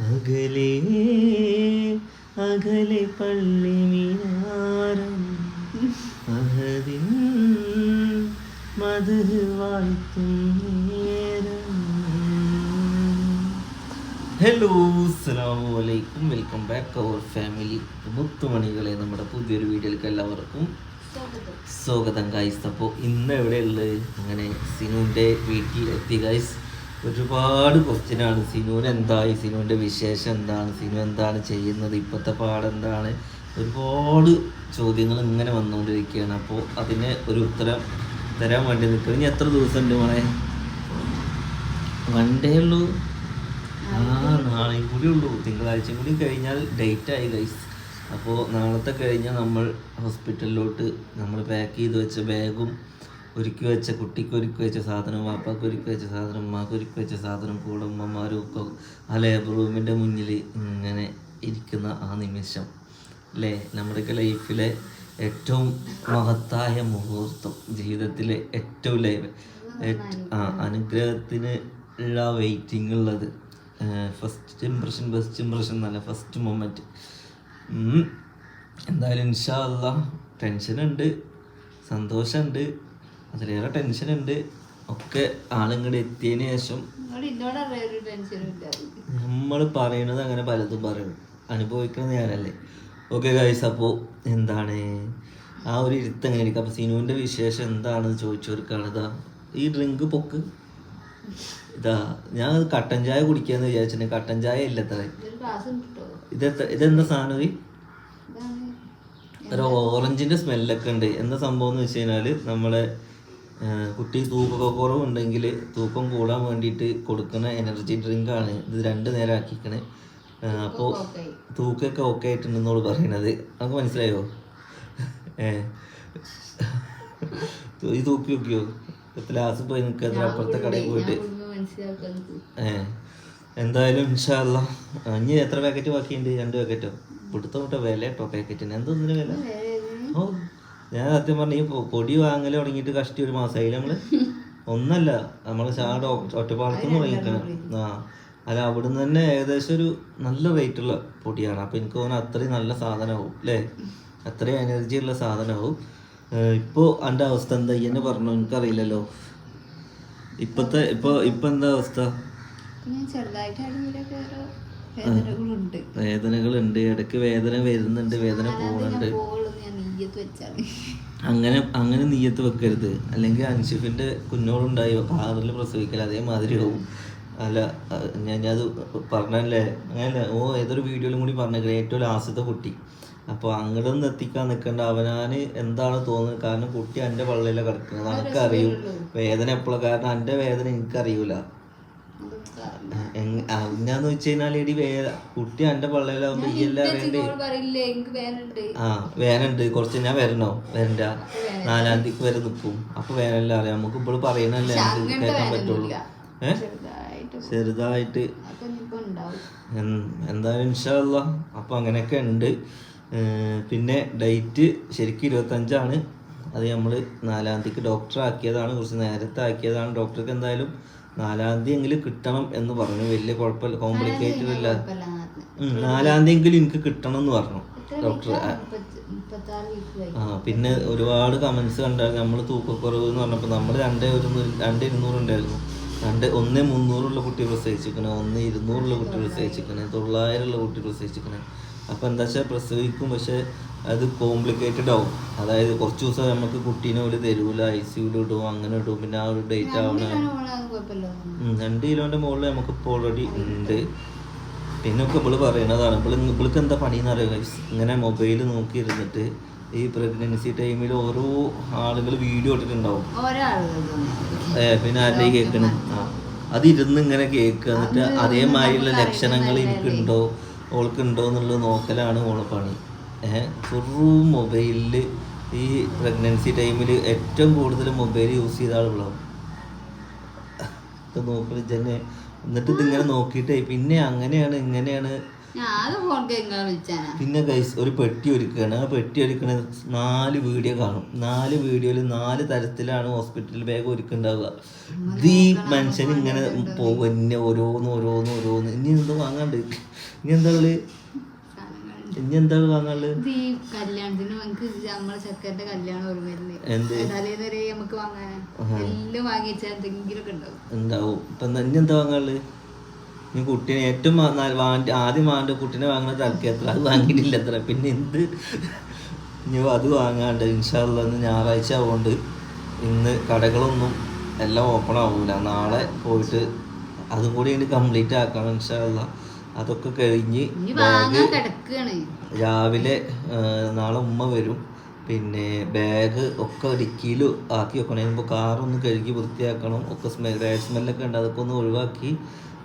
അകലെ അകലെ പള്ളി മിനാരം. അഹദിൻ മധു വാഴ്ത്തും നേരം. ഹലോ അസ്സലാമു അലൈക്കും. വെൽക്കം ബാക്ക് അവർ ഫാമിലി മുത്തുമണികളെ നമ്മുടെ പുതിയൊരു വീഡിയോയിലേക്ക് എല്ലാവർക്കും സ്വാഗതം. ഗൈസ് അപ്പോൾ ഇന്ന് എവിടെയുള്ളത്? അങ്ങനെ സിനുവിന്റെ വീട്ടിൽ എത്തി ഗൈസ് ഒരുപാട് ക്വസ്റ്റ്യനാണ് സിനുവിന് എന്തായി? സിനുവിന്റെ വിശേഷം എന്താണ്? സിനു എന്താണ് ചെയ്യുന്നത്? ഇപ്പോഴത്തെ പാടെന്താണ് ഒരുപാട് ചോദ്യങ്ങൾ ഇങ്ങനെ വന്നുകൊണ്ടിരിക്കുകയാണ്. അപ്പോൾ അതിന് ഒരു ഉത്തരം തരാൻ വേണ്ടി നിൽക്കുക ഇനി എത്ര ദിവസം ഉണ്ട് മോളെ? വണ്ടേ ഉള്ളൂ? ആ നാളെയും കൂടി ഉള്ളൂ. തിങ്കളാഴ്ച കൂടി കഴിഞ്ഞാൽ ഡേറ്റ് ആയി ഗൈസ് അപ്പോൾ നാളത്തെ കഴിഞ്ഞാൽ നമ്മൾ ഹോസ്പിറ്റലിലോട്ട് നമ്മൾ പാക്ക് ചെയ്ത് വെച്ച ബാഗും ഒരുക്കി വെച്ച കുട്ടിക്ക് ഒരുക്കി വെച്ച സാധനം വാപ്പാക്ക് ഒരുക്കി വെച്ച സാധനം ഉമ്മാക്ക് ഒരുക്കി വെച്ച സാധനം കൂടെ ഉമ്മമാരും ഒക്കെ ആ ലേബർ റൂമിന്റെ മുന്നിൽ ഇങ്ങനെ ഇരിക്കുന്ന ആ നിമിഷം അല്ലേ നമ്മുടെയൊക്കെ ലൈഫിലെ ഏറ്റവും മഹത്തായ മുഹൂർത്തം ജീവിതത്തിലെ ഏറ്റവും ലൈവ് ആ അനുഗ്രഹത്തിന് ഉള്ള വെയിറ്റിംഗ് ഉള്ളത് ഫസ്റ്റ് ഇംപ്രഷൻ ഫസ്റ്റ് ഇംപ്രഷൻ എന്നല്ല ഫസ്റ്റ് മൊമെന്റ് എന്തായാലും ഇൻഷാ അല്ല ടെൻഷനുണ്ട് സന്തോഷമുണ്ട് അതിലേറെ ടെൻഷൻ ഉണ്ട്. ഒക്കെ ആളിങ്ങോട്ട് എത്തിയതിന് ശേഷം നമ്മൾ പറയണത് അങ്ങനെ പലതും പറയണം. അനുഭവിക്കുന്നത് ഞാനല്ലേ. ഓക്കെ ഗൈസ് അപ്പോൾ എന്താണ്? ആ ഒരു ഇരുത്ത് എങ്ങനെ ഇരിക്കും അപ്പോൾ സിനുവിന്റെ വിശേഷം എന്താണെന്ന് ചോദിച്ചവർക്കാണിതാ ഈ ഡ്രിങ്ക് പൊക്ക്. ഇതാ ഞാൻ കട്ടൻ ചായ കുടിക്കാന്ന് വിചാരിച്ചിട്ടുണ്ട്. കട്ടൻ ചായ ഇല്ല ഇതെത്ര ഇതെന്താ സാധനം ഈ ഒരു ഓറഞ്ചിന്റെ സ്മെല്ലൊക്കെ ഉണ്ട്. എന്താ സംഭവം എന്ന് വെച്ച് കഴിഞ്ഞാൽ നമ്മളെ കുട്ടി തൂക്കക്കുറവ് കുറവുണ്ടെങ്കിൽ തൂക്കം കൂടാൻ വേണ്ടിയിട്ട് കൊടുക്കുന്ന എനർജി ഡ്രിങ്ക് ആണ്. ഇത് രണ്ട് നേരം ആക്കിക്കണേ. അപ്പോൾ തൂക്കൊക്കെ ഓക്കെ ആയിട്ടുണ്ടെന്നോട് പറയണത്. നമുക്ക് മനസ്സിലായോ? ഏ. ഈ തൂക്കി നോക്കിയോ? ഇപ്പൊ ലാസ്റ്റ് പോയി നിൽക്കുക അപ്പുറത്തെ കടയിൽ പോയിട്ട്. ഏ. എന്തായാലും ഇൻഷാല്ല ഇനി എത്ര പാക്കറ്റ് ബാക്കിയുണ്ട്? രണ്ട് പാക്കറ്റോ ഇവിടുത്തെ വിട്ട വില കേട്ടോ പാക്കറ്റിന് എന്തൊന്നിന് വില? ഓ ഞാൻ സത്യം പറഞ്ഞ ഈ പൊടി വാങ്ങൽ തുടങ്ങിയിട്ട് കഷ്ടി ഒരു മാസമായി നമ്മൾ? ഒന്നല്ല. നമ്മൾ ചാട് ഒറ്റപ്പാലത്തുനിന്ന് തുടങ്ങിയിട്ടാണ് ആ. അല്ല അവിടുന്ന് തന്നെ ഏകദേശം ഒരു നല്ല റേറ്റ് ഉള്ള പൊടിയാണ്. അപ്പൊ എനിക്ക് തോന്നുന്നു അത്രയും നല്ല സാധനമാവും അല്ലേ അത്രയും എനർജി ഉള്ള സാധനമാവും. ഇപ്പോ എന്റെ അവസ്ഥ എന്താ? ഈ എന്നെ പറഞ്ഞു എനിക്കറിയില്ലല്ലോ. ഇപ്പത്തെ ഇപ്പൊ ഇപ്പൊ എന്താ അവസ്ഥ? വേദനകളുണ്ട്. വേദനകളുണ്ട്. ഇടയ്ക്ക് വേദന വരുന്നുണ്ട് വേദന പോകുന്നുണ്ട് ഞാൻ നെയ്യത്ത് വെച്ചാണ് അങ്ങനെ അങ്ങനെ നീയത്ത് വെക്കരുത്. അല്ലെങ്കിൽ അൻഷിഫിന്റെ കുഞ്ഞോളുണ്ടായി. കാറിൽ പ്രസവിക്കൽ അതേമാതിരി ആവും അല്ല ഞാൻ ഞാൻ അത് പറഞ്ഞല്ലേ? അങ്ങനല്ല. ഓ ഏതൊരു വീഡിയോയിലും കൂടി പറഞ്ഞേക്കണേ. ഏറ്റവും ലാസ്റ്റത്തെ കുട്ടി. അപ്പോൾ അങ്ങോട്ടൊന്നും എത്തിക്കാൻ നിൽക്കേണ്ട അവനാന് എന്താണ് തോന്നുന്നത്? കാരണം കുട്ടി എന്റെ പള്ളിയിലാണ് കിടക്കുന്നത്. അനക്കറിയൂ. വേദന എപ്പോഴാണ് കാരണം എന്റെ വേദന എനിക്കറിയൂല. അങ്ങാന്ന് വെച്ച് കഴിഞ്ഞാൽ എടി വേ കുട്ടി എന്റെ പള്ളിയിലാവുമ്പോ എല്ലാം അറിയണ്ടേ ആ വേനുണ്ട് കുറച്ച് ഞാൻ വരണോ? വരണ്ട. നാലാം തീയതിക്ക് വരെ നിൽക്കും അപ്പൊ വേനല്ല അറിയാം. നമുക്ക് ഇപ്പോൾ പറയണല്ലേ? നമുക്ക് കേൾക്കാൻ പറ്റുള്ളൂ. ചെറുതായിട്ട് എന്തായാലും ഇൻഷാല്ല അപ്പൊ അങ്ങനെയൊക്കെ ഉണ്ട്. പിന്നെ ഡേറ്റ് ശരിക്കും ഇരുപത്തഞ്ചാണ്. അത് നമ്മൾ നാലാം തീയതിക്ക് ഡോക്ടർ ആക്കിയതാണ്. കുറച്ച് നേരത്തെ ആക്കിയതാണ്. ഡോക്ടർക്ക് എന്തായാലും നാലാം തീയതി എങ്കിലും കിട്ടണം എന്ന് പറഞ്ഞു. വലിയ കുഴപ്പമില്ല കോംപ്ലിക്കേറ്റഡ് ഇല്ല. നാലാം തീയതി എങ്കിലും എനിക്ക് കിട്ടണം എന്ന് പറഞ്ഞു. ഡോക്ടർ ആ. പിന്നെ ഒരുപാട് കമന്റ്സ് കണ്ടായിരുന്നു നമ്മൾ തൂക്കക്കുറവ് എന്ന് പറഞ്ഞപ്പോൾ നമ്മൾ രണ്ട് ഒരു രണ്ട് ഇരുന്നൂറ് ഉണ്ടായിരുന്നു. രണ്ട് ഒന്ന് മുന്നൂറുള്ള കുട്ടി പ്രസവിച്ചിരിക്കണേ ഒന്ന് ഇരുന്നൂറുള്ള കുട്ടി പ്രസവിച്ചിരിക്കണേ തൊള്ളായിരം ഉള്ള കുട്ടി പ്രസവിച്ചിരിക്കണേ. അപ്പോൾ എന്താ വെച്ചാൽ പ്രസവിക്കും പക്ഷെ അത് കോംപ്ലിക്കേറ്റഡ് ആവും. അതായത് കുറച്ച് ദിവസം നമുക്ക് കുട്ടീനെ ഒരു തരൂല ഐ സിയുൽ ഇടും അങ്ങനെ ഇടും. പിന്നെ ആ ഒരു ഡേറ്റ് ആവണ രണ്ട് കിലോന്റെ മുകളിൽ നമുക്ക് ഇപ്പോൾ ഓൾറെഡി ഉണ്ട്. പിന്നെ ഒക്കെ ഇവൾ പറയണതാണ്. ഇവൾ ഇവൾക്ക് എന്താ പണിയെന്ന് അറിയാം ഇങ്ങനെ മൊബൈൽ നോക്കിയിരുന്നിട്ട് ഈ പ്രഗ്നൻസി ടൈമിൽ ഓരോ ആളുകൾ വീഡിയോ ഇട്ടിട്ടുണ്ടാവും. പിന്നെ ആരുടെ കേൾക്കണം? അതിരുന്ന് അത് ഇരുന്ന് ഇങ്ങനെ കേൾക്കുക. എന്നിട്ട് അതേമാതിരിയുള്ള ലക്ഷണങ്ങൾ എനിക്കുണ്ടോ ഓൾക്കുണ്ടോ എന്നുള്ളത് നോക്കലാണ് ഓളെ പണി. വെറും മൊബൈലിൽ ഈ പ്രഗ്നൻസി ടൈമിൽ ഏറ്റവും കൂടുതൽ മൊബൈൽ യൂസ് ചെയ്ത ആളുകളാവും. നോക്കി ജന്നെ എന്നിട്ട് ഇതിങ്ങനെ നോക്കിയിട്ടേ പിന്നെ അങ്ങനെയാണ് ഇങ്ങനെയാണ്. പിന്നെ ഗൈസ് ഒരു പെട്ടി ഒരുക്കുകയാണ് ആ പെട്ടി ഒരുക്കണ നാല് വീഡിയോ കാണും. നാല് വീഡിയോയിൽ നാല് തരത്തിലാണ് ഹോസ്പിറ്റൽ ബാഗ് ഒരുക്കുണ്ടാവുക. ഈ മനുഷ്യൻ ഇങ്ങനെ പോകും എന്നെ ഓരോന്ന് ഓരോന്ന് ഓരോന്ന്. ഇനി എന്തോ വാങ്ങാണ്ട്. ഇനി എന്താ. ഇനി എന്താ വാങ്ങാനുള്ളത് ഈ കല്യാണത്തിന് നമുക്ക് നമ്മളെ ചെക്കന്റെ കല്യാണം ഓർമ്മയില്ലേ? എന്ത്? തലേന്ന് വരെ നമുക്ക് വാങ്ങാൻ എല്ലാം വാങ്ങിച്ചാൽ എന്തെങ്കിലും ഒക്കെ ഉണ്ടാവും. ഉണ്ടാവും. ഇപ്പൊ എന്താ ഇനി എന്താ വാങ്ങാനുള്ളത് കുട്ടീനെ ഏറ്റവും ആദ്യം വാങ്ങേണ്ട കുട്ടീനെ വാങ്ങുന്ന തലക്കേത്ര അത് വാങ്ങിയിട്ടില്ല പിന്നെ എന്ത്? ഇനി അത് വാങ്ങാണ്ട് ഇൻഷാല്ല ഇന്ന് ഞായറാഴ്ച ആവുകൊണ്ട് ഇന്ന് കടകളൊന്നും എല്ലാം ഓപ്പൺ ആവൂല. നാളെ പോയിട്ട് അതും കൂടി ഇനി കംപ്ലീറ്റ് ആക്കണം ഇൻഷാല്ല അതൊക്കെ കഴിഞ്ഞ് ബാഗ് രാവിലെ നാളെ ഉമ്മ വരും. പിന്നെ ബാഗ് ഒക്കെ ഡിക്കിയിൽ ആക്കി വെക്കണം. കാർ കാറൊന്ന് കഴുകി വൃത്തിയാക്കണം. ഒക്കെ സ്മെൽ ബാഡ് സ്മെല്ലൊക്കെ ഉണ്ട്. അതൊക്കെ ഒന്ന് ഒഴിവാക്കി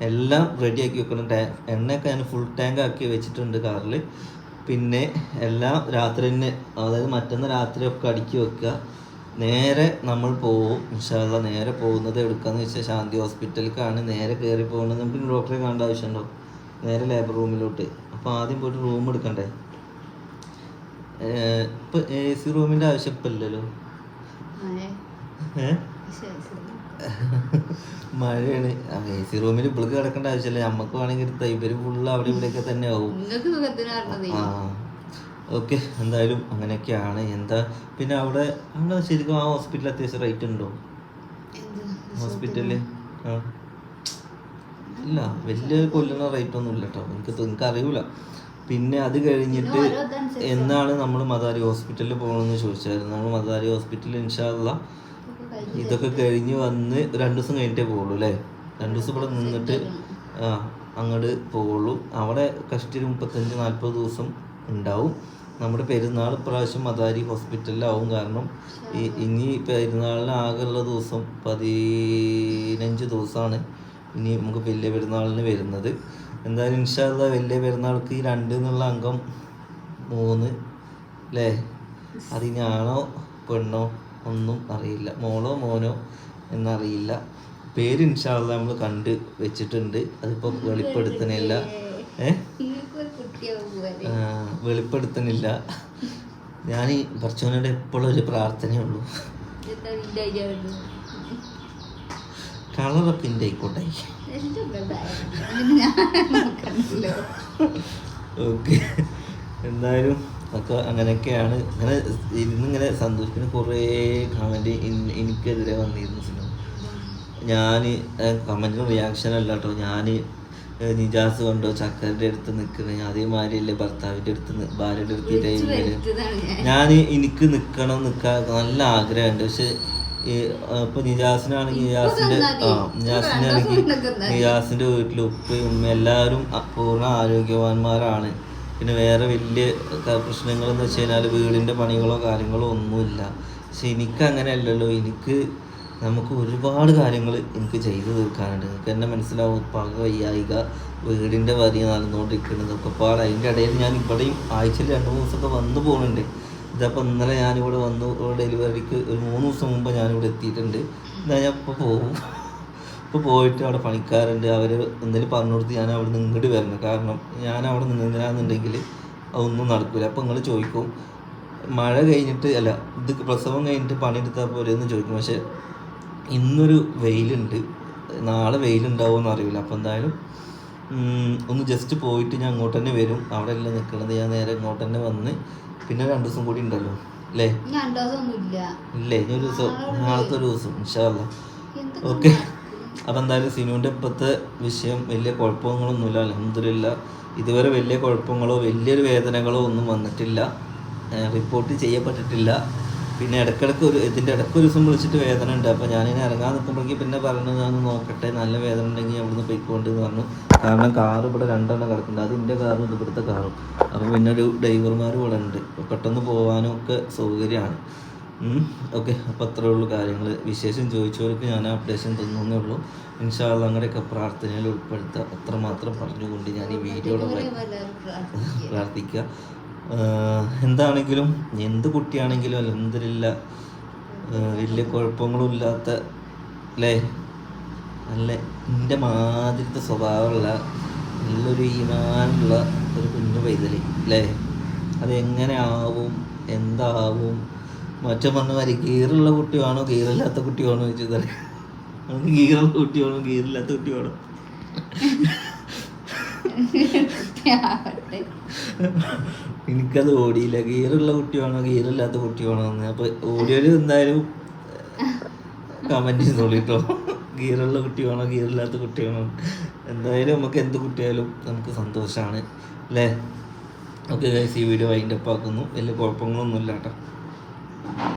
എല്ലാം റെഡി ആക്കി വെക്കണം. ടാ എണ്ണയൊക്കെ ഞാൻ ഫുൾ ടാങ്ക് ആക്കി വെച്ചിട്ടുണ്ട് കാറിൽ പിന്നെ എല്ലാം രാത്രി തന്നെ അതായത് മറ്റന്ന് രാത്രി ഒക്കെ അടുക്കി വെക്കുക. നേരെ നമ്മൾ പോവും. ഇൻഷാല്ല നേരെ പോകുന്നത് എടുക്കാന്ന് വെച്ചാൽ ശാന്തി ഹോസ്പിറ്റലിലേക്കാണ് നേരെ കയറി പോകുന്നത് നമുക്ക് ഡോക്ടറെ കാണേണ്ട ആവശ്യമുണ്ടോ? നേരെ ലേബർ റൂമിലോട്ട് അപ്പോൾ ആദ്യം പോയിട്ട് റൂം എടുക്കണ്ടേ? ഇപ്പൊ എ സി റൂമിന്റെ ആവശ്യം ഇപ്പം ഇല്ലല്ലോ മഴയാണ്. എ സി റൂമിൽ ഇപ്പോഴേക്ക് കിടക്കേണ്ട ആവശ്യമില്ല നമുക്ക് വേണമെങ്കിൽ തൈബര് ഫുള്ള് അവിടെ ഇവിടെയൊക്കെ തന്നെ ആവും. ആ ഓക്കെ. എന്തായാലും അങ്ങനെയൊക്കെയാണ്. എന്താ പിന്നെ അവിടെ അവിടെ ശരിക്കും ആ ഹോസ്പിറ്റലിൽ അത്യാവശ്യം റേറ്റ് ഉണ്ടോ? ഹോസ്പിറ്റലിൽ ഹോസ്പിറ്റലിൽ ആ. ഇല്ല വലിയ കൊല്ലുന്ന റേറ്റ് ഒന്നും ഇല്ല കേട്ടോ എനിക്ക് എനിക്ക് അറിയൂല. പിന്നെ അത് കഴിഞ്ഞിട്ട് എന്നാണ് നമ്മൾ മദാരി ഹോസ്പിറ്റലിൽ പോകണമെന്ന് ചോദിച്ചായിരുന്നു. നമ്മൾ മദാരി ഹോസ്പിറ്റലിൽ ഇൻഷാല്ല ഇതൊക്കെ കഴിഞ്ഞ് വന്ന് രണ്ട് ദിവസം കഴിഞ്ഞിട്ടേ പോകുള്ളൂ അല്ലേ രണ്ട് ദിവസം ഇവിടെ നിന്നിട്ട് ആ അങ്ങോട്ട് പോകുള്ളൂ അവിടെ കഷ്ടി മുപ്പത്തഞ്ച് നാൽപ്പത് ദിവസം ഉണ്ടാവും. നമ്മുടെ പെരുന്നാൾ പ്രാവശ്യം മദാരി ഹോസ്പിറ്റലിലാവും കാരണം ഈ- ഇനി പെരുന്നാളിന് ആകെയുള്ള ദിവസം പതിനഞ്ച് ദിവസമാണ് ഇനി നമുക്ക് വലിയ പെരുന്നാളിന് വരുന്നത്. എന്തായാലും ഇൻഷാല്ല വലിയ പെരുന്നാൾക്ക് ഈ രണ്ട് എന്നുള്ള അംഗം മൂന്ന് അല്ലേ അത് ഞാനോ പെണ്ണോ ഒന്നും അറിയില്ല. മോളോ മോനോ എന്നറിയില്ല. പേര് ഇൻഷാല്ല നമ്മൾ കണ്ട് വെച്ചിട്ടുണ്ട്. അതിപ്പോ വെളിപ്പെടുത്തണില്ല. വെളിപ്പെടുത്തണില്ല. ഞാൻ ഈ ഭർച്ചവനോട് എപ്പോഴും ഒരു പ്രാർത്ഥനയുള്ളൂ ഉള്ളൂ? കളറൊക്കെ ആയിക്കോട്ടെ. ഓക്കെ. എന്തായാലും ഒക്കെ അങ്ങനെയൊക്കെയാണ്. അങ്ങനെ ഇന്നിങ്ങനെ സന്തോഷത്തിന് കുറേ കമന്റ് എനിക്കെതിരെ വന്നിരുന്നു സിനിമ. ഞാൻ കമന്റിന് റിയാക്ഷൻ അല്ല കേട്ടോ. ഞാൻ നിജാസ് കൊണ്ടോ? ചക്കറിന്റെ അടുത്ത് നിൽക്കുന്നത് അതേമാതിരിയല്ലേ ഭർത്താവിന്റെ അടുത്ത് ഭാര്യയുടെ അടുത്ത് ഞാൻ. എനിക്ക് നിൽക്കണം നിൽക്കാൻ നല്ല ആഗ്രഹമുണ്ട്. പക്ഷെ ഇപ്പൊ നിജാസിനാണെങ്കിൽ നിജാസിന്റെ ആ നിജാസിനാണെങ്കിൽ നിജാസിന്റെ വീട്ടിൽ ഉപ്പയും ഉമ്മ എല്ലാവരും പൂർണ ആരോഗ്യവാന്മാരാണ്. പിന്നെ വേറെ വലിയ പ്രശ്നങ്ങൾ എന്ന് വെച്ച് കഴിഞ്ഞാൽ വീടിന്റെ പണികളോ കാര്യങ്ങളോ ഒന്നുമില്ല. പക്ഷെ എനിക്ക് അങ്ങനെയല്ലല്ലോ. എനിക്ക് നമുക്ക് ഒരുപാട് കാര്യങ്ങൾ എനിക്ക് ചെയ്തു തീർക്കാനുണ്ട്. നിങ്ങൾക്ക് എന്നെ മനസ്സിലാവും പക വയ്യായിക വീടിന്റെ വരി നടന്നുകൊണ്ടിരിക്കുന്നത് ഒക്കെ പാട്. അതിന്റെ ഇടയിൽ ഞാൻ ഇവിടെയും ആഴ്ചയിൽ രണ്ട് മൂന്ന് ദിവസമൊക്കെ വന്നു പോകുന്നുണ്ട്. ഇതപ്പോൾ ഇന്നലെ ഞാനിവിടെ വന്നു ഡെലിവറിക്ക് ഒരു മൂന്ന് ദിവസം മുമ്പ് ഞാനിവിടെ എത്തിയിട്ടുണ്ട്. എന്നാൽ ഞാൻ ഇപ്പോൾ പോകും ഇപ്പോൾ പോയിട്ട് അവിടെ പണിക്കാരുണ്ട്. അവർ എന്തെങ്കിലും പറഞ്ഞു കൊടുത്ത് ഞാൻ അവിടെ നിന്ന് ഇങ്ങോട്ട് വരണം. കാരണം ഞാൻ അവിടെ നിന്നില്ലാന്നുണ്ടെങ്കിൽ അതൊന്നും നടക്കില്ല അപ്പോൾ നിങ്ങൾ ചോദിക്കും മഴ കഴിഞ്ഞിട്ട് അല്ല ഇത് പ്രസവം കഴിഞ്ഞിട്ട് പണിയെടുത്താൽ പോലെ എന്ന് ചോദിക്കും. പക്ഷേ ഇന്നൊരു വെയിലുണ്ട്. നാളെ വെയിലുണ്ടാവുമെന്ന് അറിയില്ല അപ്പോൾ എന്തായാലും ഒന്ന് ജസ്റ്റ് പോയിട്ട് ഞാൻ അങ്ങോട്ട് തന്നെ വരും. അവിടെ അല്ല നിൽക്കണത് ഞാൻ നേരെ അങ്ങോട്ട് തന്നെ വന്ന് പിന്നെ രണ്ടു ദിവസം കൂടി ഉണ്ടല്ലോ അല്ലേ ഇല്ലേ? ഇനി ഒരു ദിവസം നാളത്തെ ഒരു ദിവസം ഇൻഷാല്ല ഓക്കെ? അപ്പം എന്തായാലും സിനുവിന്റെ ഇപ്പോഴത്തെ വിഷയം വലിയ കുഴപ്പങ്ങളൊന്നുമില്ല അലഹമില്ല ഇതുവരെ വലിയ കുഴപ്പങ്ങളോ വലിയൊരു വേദനകളോ ഒന്നും വന്നിട്ടില്ല. റിപ്പോർട്ട് ചെയ്യപ്പെട്ടിട്ടില്ല. പിന്നെ ഇടയ്ക്കിടയ്ക്ക് ഒരു ഇതിന്റെ ഇടയ്ക്ക് ഒരു ദിവസം വിളിച്ചിട്ട് വേദന ഉണ്ട്. അപ്പോൾ ഞാനിങ്ങനെ ഇറങ്ങാൻ നിൽക്കുമ്പോഴേക്കും പിന്നെ പറഞ്ഞു ഞാൻ നോക്കട്ടെ നല്ല വേദന ഉണ്ടെങ്കിൽ അവിടുന്ന് പോയിക്കൊണ്ട് എന്ന് പറഞ്ഞു. കാരണം കാർ ഇവിടെ രണ്ടെണ്ണം കിടക്കുന്നുണ്ട്. അത് എന്റെ കാറും ഇത് ഇവിടുത്തെ കാറും. അപ്പോൾ പിന്നെ ഒരു ഡ്രൈവർമാർ ഇവിടെ ഉണ്ട്. പെട്ടെന്ന് പോകാനും ഒക്കെ സൗകര്യമാണ് ഓക്കെ. അപ്പോൾ അത്രേ ഉള്ളൂ കാര്യങ്ങൾ വിശേഷം ചോദിച്ചവർക്ക് ഞാൻ അപ്ഡേഷൻ തന്നേ ഉള്ളൂ. ഇൻഷാള്ള അങ്ങനെയൊക്കെ പ്രാർത്ഥനയിൽ ഉൾപ്പെടുത്തുക അത്രമാത്രം പറഞ്ഞുകൊണ്ട് ഞാൻ ഈ വീഡിയോയുടെ പ്രാർത്ഥിക്കുക. എന്താണെങ്കിലും എന്ത് കുട്ടിയാണെങ്കിലും അലഹമില്ല വലിയ കുഴപ്പങ്ങളും ഇല്ലാത്ത അല്ലേ? നല്ല എന്റെ മാതിരത്തെ സ്വഭാവമുള്ള നല്ലൊരു ഈമാനുള്ള ഒരു കുഞ്ഞു പൈതൽ അല്ലേ? അതെങ്ങനെ ആവും എന്താവും? മറ്റേ പറഞ്ഞ മാതിരി ഗീറുള്ള കുട്ടിയാണോ ഗീറില്ലാത്ത കുട്ടിയാണോ ചോദിച്ചത് ഗീറുള്ള കുട്ടിയാണോ ഗീറില്ലാത്ത കുട്ടിയാണോ. എനിക്കത് ഓടിയില്ല. ഗീറുള്ള കുട്ടിയാണോ ഗീറില്ലാത്ത കുട്ടിയാണോ എന്ന്. അപ്പൊ ഓടിയൊരു എന്തായാലും കമന്റ് ചെയ്തോളിട്ടോ ഗീറുള്ള കുട്ടിയാണോ ഗീറില്ലാത്ത കുട്ടിയാണോ എന്തായാലും നമുക്ക് എന്ത് കുട്ടിയായാലും നമുക്ക് സന്തോഷമാണ് അല്ലേ? ഓക്കെ ഈ വീഡിയോ അതിന്റെ ഒപ്പാക്കുന്നു വലിയ കുഴപ്പങ്ങളൊന്നുമില്ല കേട്ടോ